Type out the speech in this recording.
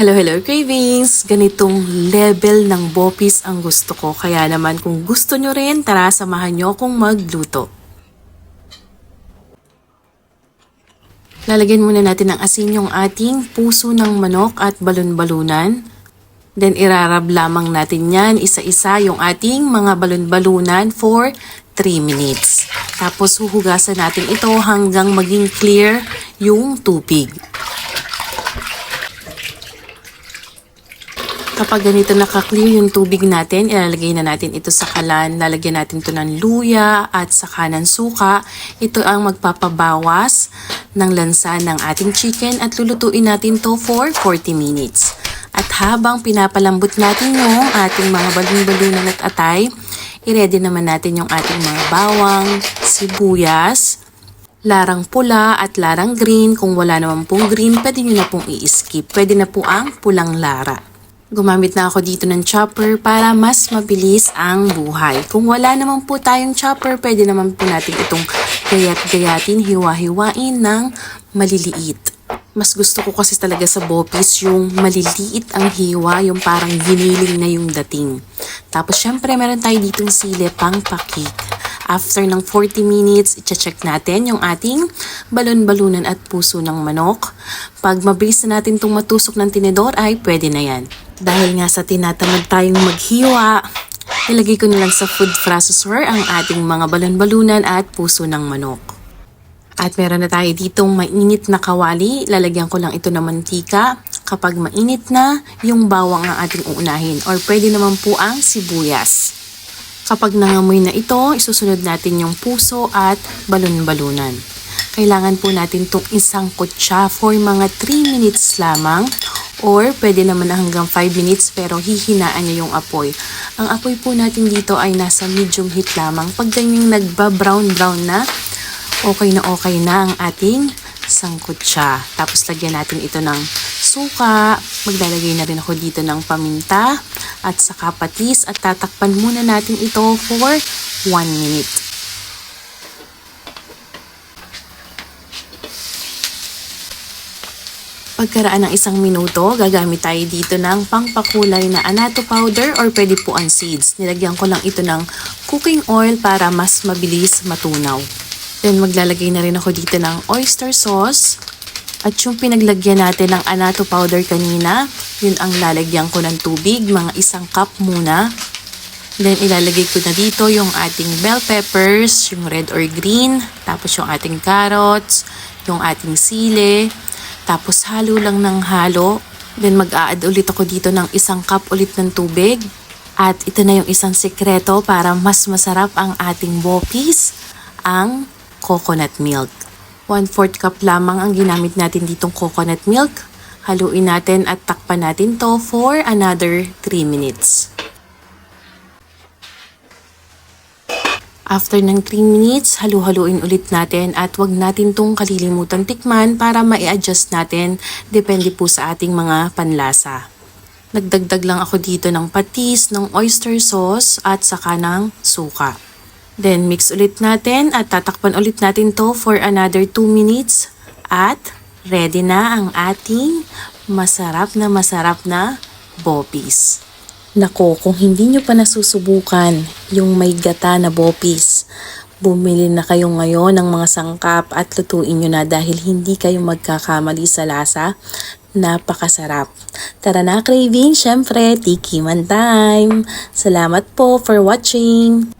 Hello, hello cravings! Ganitong level ng bopis ang gusto ko. Kaya naman kung gusto nyo rin, tara samahan nyo akong magluto. Lalagyan muna natin ng asin yung ating puso ng manok at balon-balunan. Then irarab lamang natin yan isa-isa yung ating mga balon-balunan for 3 minutes. Tapos huhugasan natin ito hanggang maging clear yung tubig. Kapag ganito naka-clear yung tubig natin, ilalagay na natin ito sa kalan. Lalagyan natin ito ng luya at saka ng suka. Ito ang magpapabawas ng lansa ng ating chicken at lulutuin natin to for 40 minutes. At habang pinapalambot natin yung ating mga balon-balunan at atay, i-ready naman natin yung ating mga bawang, sibuyas, larang pula at larang green. Kung wala naman pong green, pwede nyo na pong i-skip. Pwede na po ang pulang lara. Gumamit na ako dito ng chopper para mas mabilis ang buhay. Kung wala naman po tayong chopper, pwede naman po natin itong gayat-gayatin, hiwa-hiwain ng maliliit. Mas gusto ko kasi talaga sa bopis yung maliliit ang hiwa, yung parang giniling na yung dating. Tapos syempre meron tayo ditong sili pang pakik. After ng 40 minutes, i-check natin yung ating balon-balunan at puso ng manok. Pag mabilis na natin itong matusok ng tinidor ay pwede na yan. Dahil nga sa tinatamad tayong maghiwa, ilagay ko na lang sa food processor ang ating mga balon-balunan at puso ng manok. At meron na tayo ditong mainit na kawali. Lalagyan ko lang ito ng mantika. Kapag mainit na, yung bawang ang ating uunahin. Or pwede naman po ang sibuyas. Kapag nangamoy na ito, isusunod natin yung puso at balon-balunan. Kailangan po natin itong isang kutsa for mga 3 minutes lamang or pwede naman na hanggang 5 minutes pero hihinaan niya yung apoy. Ang apoy po natin dito ay nasa medium heat lamang. Pag ganyang nagba-brown-brown na, okay na okay na ang ating sangkutsa. Tapos lagyan natin ito ng suka. Maglalagay na rin ako dito ng paminta at saka patis at tatakpan muna natin ito for 1 minute. Pagkaraan ng isang minuto, gagamit tayo dito ng pangpakulay na anato powder or pwede po ang seeds. Nilagyan ko lang ito ng cooking oil para mas mabilis matunaw. Then maglalagay na rin ako dito ng oyster sauce. At yung pinaglagyan natin ng anato powder kanina, yun ang lalagyan ko ng tubig, mga isang cup muna. Then ilalagay ko na dito yung ating bell peppers, yung red or green, tapos yung ating carrots, yung ating sili, tapos halo lang ng halo. Then mag-a-add ulit ako dito ng isang cup ulit ng tubig. At ito na yung isang sekreto para mas masarap ang ating bopis, ang coconut milk. 1-4 cup lamang ang ginamit natin ditong coconut milk. Haluin natin at takpan natin to for another 3 minutes. After ng 3 minutes, halu-haluin ulit natin at wag natin tong kalilimutan tikman para ma-adjust natin depende po sa ating mga panlasa. Nagdagdag lang ako dito ng patis, ng oyster sauce at saka ng suka. Then mix ulit natin at tatakpan ulit natin to for another 2 minutes at ready na ang ating masarap na masarap na bopis. Nako, kung hindi nyo pa nasusubukan yung may gata na bopis, bumili na kayo ngayon ng mga sangkap at lutuin nyo na dahil hindi kayo magkakamali sa lasa. Napakasarap. Tara na craving, syempre, tiki man time. Salamat po for watching.